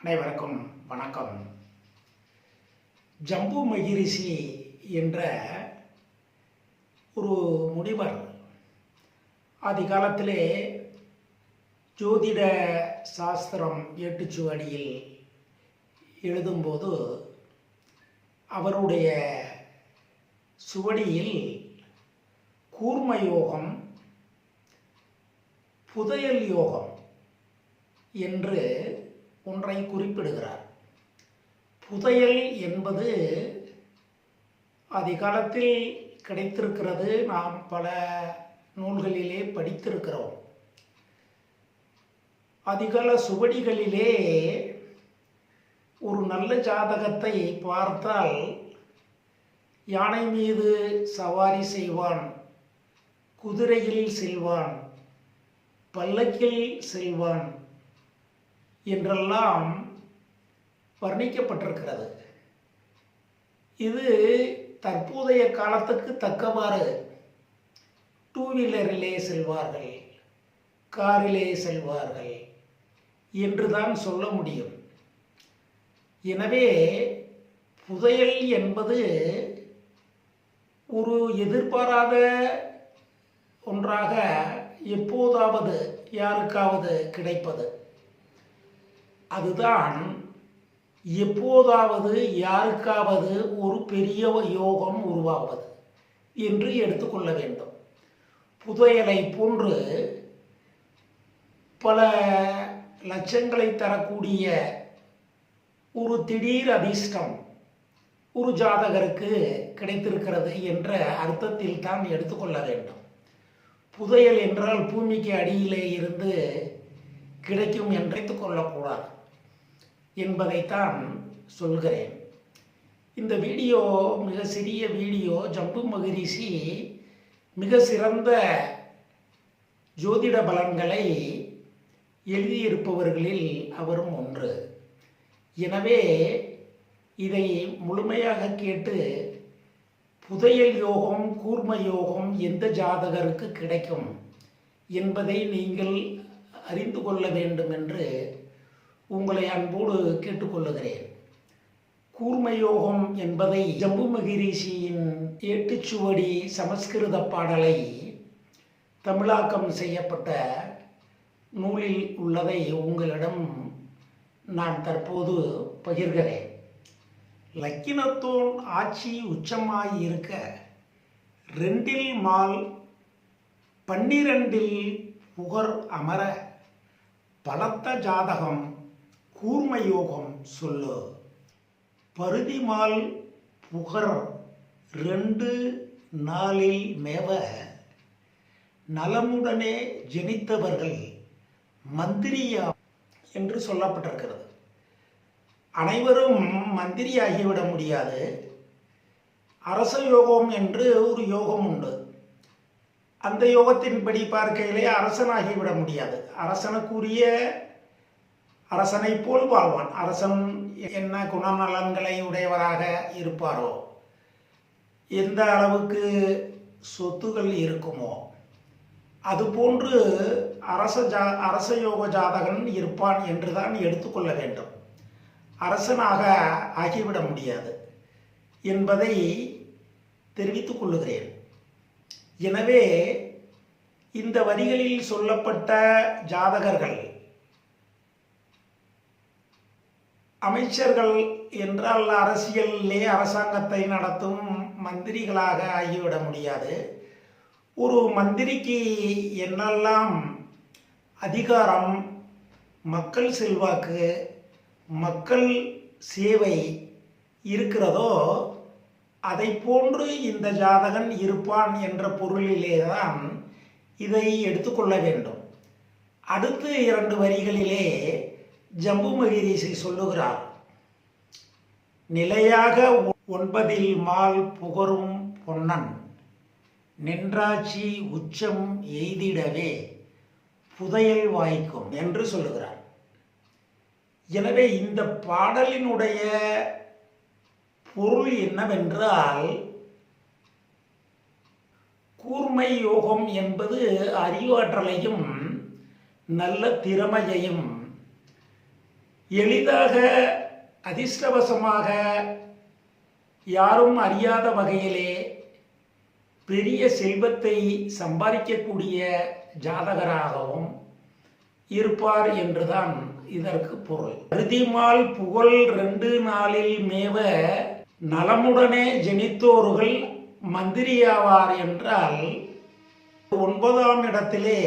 அனைவருக்கும் வணக்கம். ஜம்பு மகிரிஷி என்ற ஒரு முனிவர் ஆதி காலத்திலே ஜோதிட சாஸ்திரம் ஏட்டுச்சுவடியில் எழுதும்போது அவருடைய சுவடியில் கூர்ம யோகம் புதையல் யோகம் என்று ஒன்றை குறிப்பிடுகிறார். புதையல் என்பது அதிகாலத்தில் கிடைத்திருக்கிறது. நாம் பல நூல்களிலே படித்திருக்கிறோம். அதிகால சுவடிகளிலே ஒரு நல்ல ஜாதகத்தை பார்த்தால் யானை மீது சவாரி செய்வான் குதிரையில் செல்வான் பல்லக்கில் செல்வான் என்றெல்லாம் வர்ணிக்கப்பட்டிருக்கிறது. இது தற்போதைய காலத்துக்கு தக்கவாறு டூ வீலரிலே செல்வார்கள் காரிலே செல்வார்கள் என்றுதான் சொல்ல முடியும். எனவே புதையல் என்பது ஒரு எதிர்பாராத ஒன்றாக எப்போதாவது யாருக்காவது கிடைப்பது. அதுதான் எப்போதாவது யாருக்காவது ஒரு பெரிய யோகம் உருவாவது என்று எடுத்துக்கொள்ள வேண்டும். புதையலை போன்று பல லட்சங்களை தரக்கூடிய ஒரு திடீர் அதிர்ஷ்டம் ஒரு ஜாதகருக்கு கிடைத்திருக்கிறது என்ற அர்த்தத்தில் தான் எடுத்துக்கொள்ள வேண்டும். புதையல் என்றால் பூமிக்கு அடியிலே இருந்து கிடைக்கும் என்று கொள்ளக்கூடாது என்பதைத்தான் சொல்கிறேன். இந்த வீடியோ மிக சிறிய வீடியோ ஜம்பு மகரிஷி மிக சிறந்த ஜோதிட பலன்களை எழுதியிருப்பவர்களில் அவரும் ஒன்று. எனவே இதை முழுமையாக கேட்டு புதையல் யோகம் கூர்ம யோகம் எந்த ஜாதகருக்கு கிடைக்கும் என்பதை நீங்கள் அறிந்து கொள்ள வேண்டும் என்று உங்களை அன்போடு கேட்டுக்கொள்ளுகிறேன். கூர்மயோகம் என்பதை ஜம்பு மகிரிஷியின் ஏட்டுச்சுவடி சமஸ்கிருத பாடலை தமிழாக்கம் செய்யப்பட்ட நூலில் உள்ளதை உங்களிடம் நான் தற்போது பகிர்கிறேன். லக்கினத்தோன் ஆட்சி உச்சமாய் இருக்க ரெண்டில் மால் பன்னிரண்டில் புகர் அமர பலத்த ஜாதகம் கூர்ம யோகம் சொல்லு. பருதிமால் புகர் ரெண்டு நாளில் மேவ. நலமுடனே ஜெனித்தவர்கள் மந்திரியா என்று சொல்லப்பட்டிருக்கிறது. அனைவரும் மந்திரியாகிவிட முடியாது. அரச யோகம் என்று ஒரு யோகம் உண்டு. அந்த யோகத்தின்படி பார்க்கையிலே அரசனாகிவிட முடியாது. அரசனுக்குரிய அரசனை போல் வாழ்வான். அரசன் என்ன குணநலன்களை உடையவராக இருப்பாரோ? எந்த அளவுக்கு சொத்துகள் இருக்குமோ? அதுபோன்று அரச ஜா அரச யோக ஜாதகன் இருப்பான் என்றுதான் எடுத்துக்கொள்ள வேண்டும். அரசனாக ஆகிவிட முடியாது என்பதை தெரிவித்துக் கொள்ளுகிறேன். எனவே இந்த வரிகளில் சொல்லப்பட்ட ஜாதகர்கள் அமைச்சர்கள் என்றால் அரசியலிலே அரசாங்கத்தை நடத்தும் மந்திரிகளாக ஆகிவிட முடியாது. ஒரு மந்திரிக்கு என்னெல்லாம் அதிகாரம் மக்கள் செல்வாக்கு மக்கள் சேவை இருக்கிறதோ அதை போன்று இந்த ஜாதகன் இருப்பான் என்ற பொருளிலே தான் இதை எடுத்துக்கொள்ள வேண்டும். அடுத்து இரண்டு வரிகளிலே ஜம்பு மகிரீசி சொல்லுகிறார் நிலையாக ஒன்பதில் மால் புகரும் பொன்னன் நின்றாட்சி உச்சம் எய்திடவே புதையல் வாய்க்கும் என்று சொல்லுகிறார். எனவே இந்த பாடலினுடைய பொருள் என்னவென்றால் கூர்மை யோகம் என்பது அறிவாற்றலையும் நல்ல திறமையையும் எளிதாக அதிர்ஷ்டவசமாக யாரும் அறியாத வகையிலே பெரிய செல்வத்தை சம்பாதிக்கக்கூடிய ஜாதகராகவும் இருப்பார் என்றுதான் இதற்கு பொருள். அறுதிமால் புகழ் ரெண்டு நாளில் மேவ நலமுடனே ஜெனித்தோர்கள் மந்திரியாவார் என்றால் ஒன்பதாம் இடத்திலே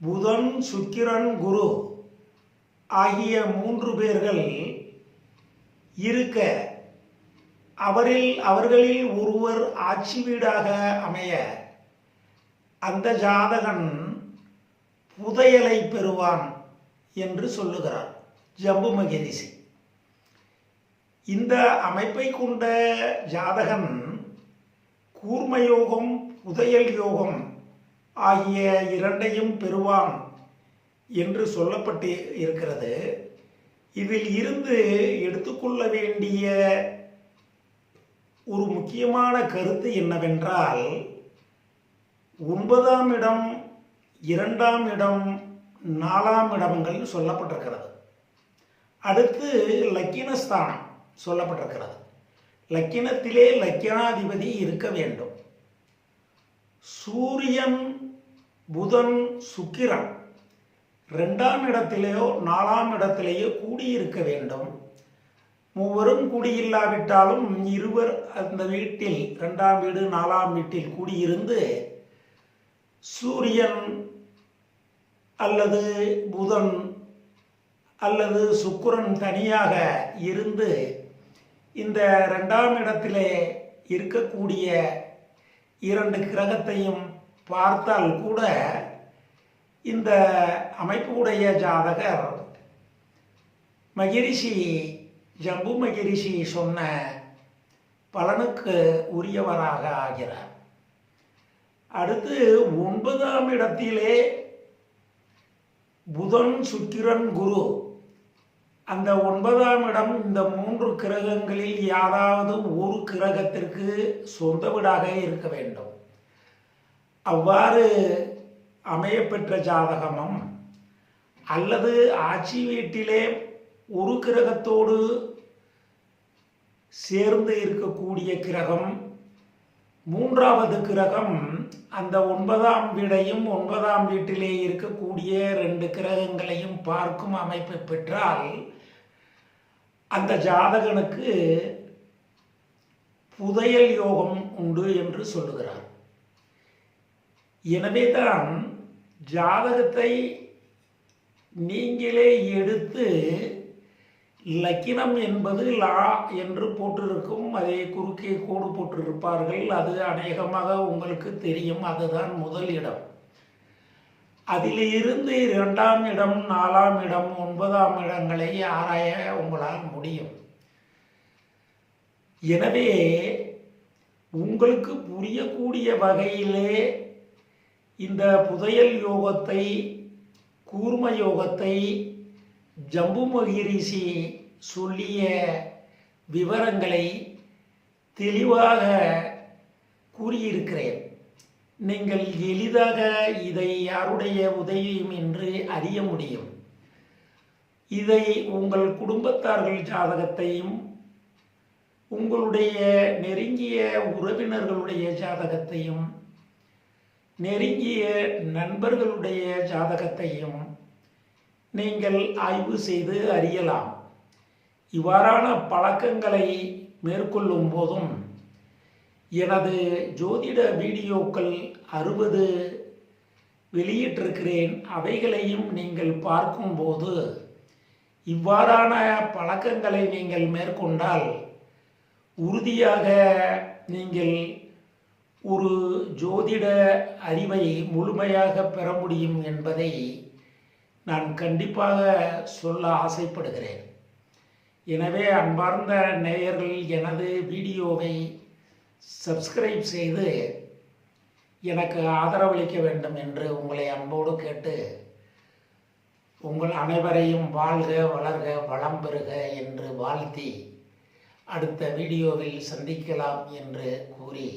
புதன் சுக்கிரன் குரு ஆகிய மூன்று பேர்கள் இருக்க அவரில் அவர்களில் ஒருவர் ஆட்சி வீடாக அமைய அந்த ஜாதகன் புதையலை பெறுவான் என்று சொல்லுகிறார். ஜம்பு மகிரிசி இந்த அமைப்பை கொண்ட ஜாதகன் கூர்ம யோகம் புதையல் யோகம் ஆகிய இரண்டையும் பெறுவான். என்று சொல்லப்பட்டு இருக்கிறது. இதில் இருந்து எடுத்துக்கொள்ள வேண்டிய ஒரு முக்கியமான கருத்து என்னவென்றால் ஒன்பதாம் இடம் இரண்டாம் இடம் நாலாம் இடங்கள் சொல்லப்பட்டிருக்கிறது. அடுத்து லக்கினஸ்தானம் சொல்லப்பட்டிருக்கிறது. லக்கினத்திலே லக்கினாதிபதி இருக்க வேண்டும். சூரியன் புதன் சுக்கிரன் ரெண்டாம் இடத்திலேயோ நாலாம் இடத்திலேயோ கூடியிருக்க வேண்டும். மூவரும் கூடியில்லாவிட்டாலும் இருவர் அந்த வீட்டில் ரெண்டாம் வீடு நாலாம் வீட்டில் கூடியிருந்து சூரியன் அல்லது புதன் அல்லது சுக்கரன் தனியாக இருந்து இந்த ரெண்டாம் இடத்திலே இருக்கக்கூடிய இரண்டு கிரகத்தையும் பார்த்தால் கூட இந்த அமைப்புடைய ஜாதகர் மகிரிஷி ஜம்பு மகிரிஷி சொன்ன பலனுக்கு உரியவராக ஆகிறார். அடுத்து ஒன்பதாம் இடத்திலே புதன் சுக்கிரன் குரு. அந்த ஒன்பதாம் இடம் இந்த மூன்று கிரகங்களில் யாராவது ஒரு கிரகத்திற்கு சொந்த வீடாக இருக்க வேண்டும். அவ்வாறு அமையப்பெற்ற ஜாதகமும் அல்லது ஆட்சி வீட்டிலே ஒரு கிரகத்தோடு சேர்ந்து இருக்கக்கூடிய கிரகம் மூன்றாவது கிரகம் அந்த ஒன்பதாம் வீடையும் ஒன்பதாம் வீட்டிலே இருக்கக்கூடிய ரெண்டு கிரகங்களையும் பார்க்கும் அமைப்பு பெற்றால் அந்த ஜாதகனுக்கு புதையல் யோகம் உண்டு என்று சொல்லுகிறார். எனவேதான் ஜாதகத்தை நீங்களே எடுத்து லக்கினம் என்பது லா என்று போட்டிருக்கும். அதே குறுக்கே கோடு போட்டிருப்பார்கள். அது அநேகமாக உங்களுக்கு தெரியும். அதுதான் முதல் இடம். அதிலிருந்து இரண்டாம் இடம் நாலாம் இடம் ஒன்பதாம் இடங்களை ஆராய உங்களால் முடியும். எனவே உங்களுக்கு புரியக்கூடிய வகையிலே இந்த புதையல் யோகத்தை கூர்ம யோகத்தை ஜம்பு மகிரிஷி சொல்லிய விவரங்களை தெளிவாக கூறியிருக்கிறேன். நீங்கள் எளிதாக இதை யாருடைய உதவியும் என்று அறிய முடியும். இதை உங்கள் குடும்பத்தார்கள் ஜாதகத்தையும் உங்களுடைய நெருங்கிய உறவினர்களுடைய ஜாதகத்தையும் நெருங்கிய நண்பர்களுடைய ஜாதகத்தையும் நீங்கள் ஆய்வு செய்து அறியலாம். இவ்வாறான பழக்கங்களை மேற்கொள்ளும் போதும் எனது ஜோதிட வீடியோக்கள் அறுபது வெளியிட்டிருக்கிறேன். அவைகளையும் நீங்கள் பார்க்கும்போது இவ்வாறான பழக்கங்களை நீங்கள் மேற்கொண்டால் உறுதியாக நீங்கள் ஒரு ஜோதிட அறிவை முழுமையாக பெற முடியும் என்பதை நான் கண்டிப்பாக சொல்ல ஆசைப்படுகிறேன். எனவே அன்பார்ந்த நேயர்கள் எனது வீடியோவை சப்ஸ்கிரைப் செய்து எனக்கு ஆதரவளிக்க வேண்டும் என்று உங்களை அன்போடு கேட்டு உங்கள் அனைவரையும் வாழ்க வளர்க வளம் பெறுக என்று வாழ்த்தி அடுத்த வீடியோவில் சந்திக்கலாம் என்று கூறி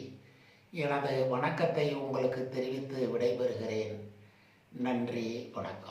எனது வணக்கத்தை உங்களுக்கு தெரிவித்து விடைபெறுகிறேன். நன்றி வணக்கம்.